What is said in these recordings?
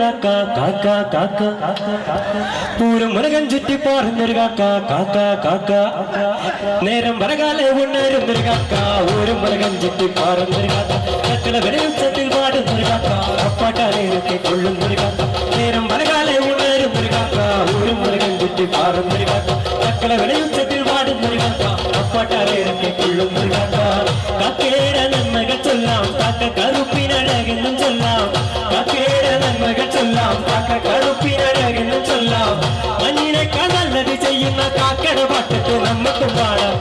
காக்கா காக்கா காக்கா. ஒரு முருகன் சுத்தி போறந்திருக்காக்கா காக்கா காக்கா நேரம் வரகாலே ஒன்னு இருந்திருக்காக்கா ஒரு முருகன் சுத்தி போறந்திருக்காக்கா கத்துல விரையும் சட்டில் பாடுந்திருக்காக்கா அப்பாட்டா நேரத்தை கொள்ளும் முருகாக்கா நேரம் வரகாலே ஒன்னு இருந்திருக்காக்கா ஒரு முருகன் சுத்தி பாடுந்திருக்காக்கா கத்துல விரையும் சட்டில் பாடும் முருகாக்கா அப்பாட்டா கொள்ளும் காக்கேட நன்மக சொல்லாம். காக்க கருப்பின் அழகின் കാക്കയുടെ പാട്ടിട്ട് നമുക്കും പാടാം.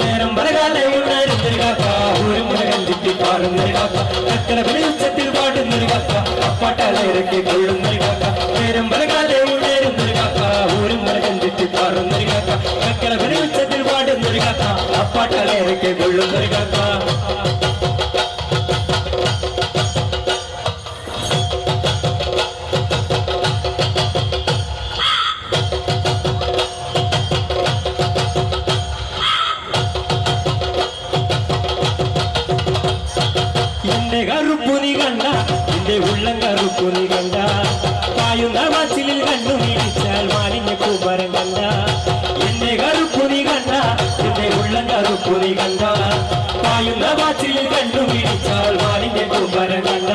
നേരം പറകാലയുണ്ടായിരുന്നൊരു കാക്ക ഒരു മുരകൻ ചുറ്റി പാടുന്നൊരു കാക്ക. കക്കട വെളിച്ചത്തിൽ പാടുന്നൊരു കാക്ക അപ്പാട്ടാലയിറക്കി കൊള്ളുന്നൊരു കാക്ക. നേരം പറകാലയുണ്ടായിരുന്നൊരു കാക്ക ഒരു മുരകൻ ചുറ്റി പാടുന്നൊരു കാക്ക. കക്കട വെളിച്ചത്തിൽ പാടുന്നൊരു കാക്ക അപ്പാട്ടാലയിറക്കി കൊള്ളുന്നൊരു കാക്ക. മാലിന്യക്കുറി കണ്ട. പായുന്ന വാച്ചിലിൽ കണ്ണു നീരിച്ചാൽ മാലിന്യക്കൂപരം കണ്ട. എന്റെ കറുപ്പുറി കണ്ട എന്റെ ഉള്ളം കറുപ്പുറി കണ്ട. പായുന്ന വാച്ചിലിൽ കണ്ണു നീരിച്ചാൽ മാലിന്യക്കൂപരം കണ്ട.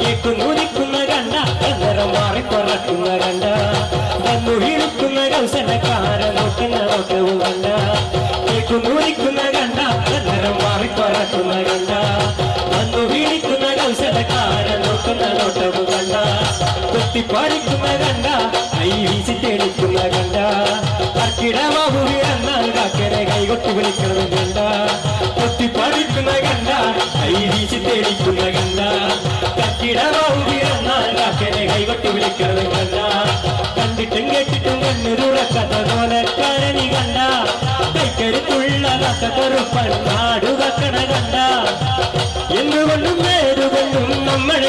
കേക്കുന്നു നിൽക്കുന്ന കണ്ട അന്നേരം മാറിപ്പറക്കുന്ന കണ്ട. വന്നു ഇഴുക്കുന്ന കൗശലക്കാരൻ നോക്കുന്ന നോക്കവും കണ്ട. കേക്കുന്നു നിൽക്കുന്ന കുത്തിപ്പാടിക്കുന്ന കണ്ട കൈ വീശി തെളിക്കുന്ന കണ്ട കർക്കിടമാവു വീഴന്നാൽ കാക്കരെ കൈകൊട്ടി വിളിക്കണം കണ്ട കുത്തിപ്പാടിക്കുന്ന കണ്ട കൈ വീശി തെളിക്കുന്ന കണ്ട കർക്കിടമാവു വീഴന്നാൽ കാക്കരെ കൈകൊട്ടി വിളിക്കണം കണ്ട കണ്ടിട്ടും കേട്ടിട്ടും കണ്ണുരുളക്കഥ പോലക്കാരനി കണ്ട കൈക്കരുത്തുള്ള കഥ കറുപ്പൻ നാടുകക്കണ കണ്ട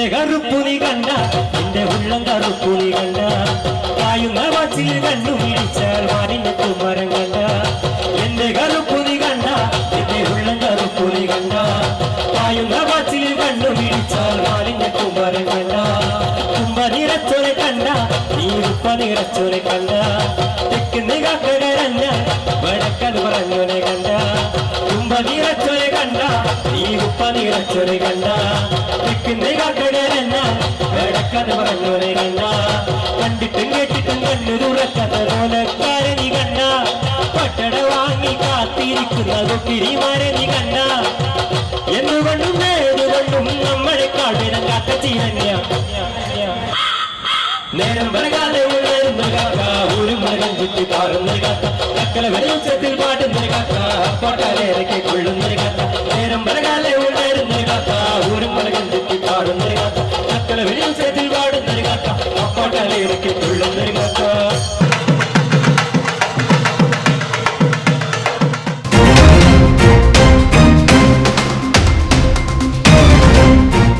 എന്റെ കറുപ്പുണി കണ്ട എന്റെ ഉള്ളം കറുപ്പുണി കണ്ട. കായുന്ന വാച്ചിൽ കണ്ണു പിടിച്ചാൽ മാലിന്റെ കുമരം കണ്ട. എന്റെ കറുപ്പുണി കണ്ട എന്റെ ഉള്ളം കറുപ്പുണി കണ്ട. കായുന്ന വാച്ചിൽ കണ്ണു പിടിച്ചാൽ മാലിന്റെ കുമരം കണ്ട. കുമ്പ നിറച്ചോരെ കണ്ട നീ ഉപ്പ നിറച്ചോരെ കണ്ട. തെക്കുന്ന കാക്കരഞ്ഞ വഴക്കൽ പറഞ്ഞോനെ കണ്ട. കുമ്പ നിറച്ചോരെ കണ്ട നീ ഉപ്പ നിറച്ചോരെ കണ്ട. വടക്കത് പറഞ്ഞോനെ കണ്ട കണ്ടിട്ടും കേട്ടിട്ടും കണ്ണുരുറക്കഥ പോലക്കാരെ നീ കണ്ട പട്ടട വാങ്ങി കാത്തിരിക്കുന്നത് പിരിമാരെ നീ കണ്ട എന്തുകൊണ്ടും ഏതുകൊണ്ടും നമ്മളെ കാട്ടിടം കാക്ക ചീരഞ്ഞ നേരം വരകാതെ ഉള്ളൊരു കാക്ക ഒരു മൃഗം ചുറ്റി പാറുന്ന കാക്ക കക്കല വെളിച്ചത്തിൽ പാടുന്ന കാക്ക പാട്ടാലേറക്കി കൊള്ളുന്ന കാക്ക നേരം വരകാലെ ഉള്ളൊരു കാക്ക ഒരു മൃഗം ചുറ്റി പാടുന്ന കാക്ക കക്കല വെളിച്ചത്തിൽ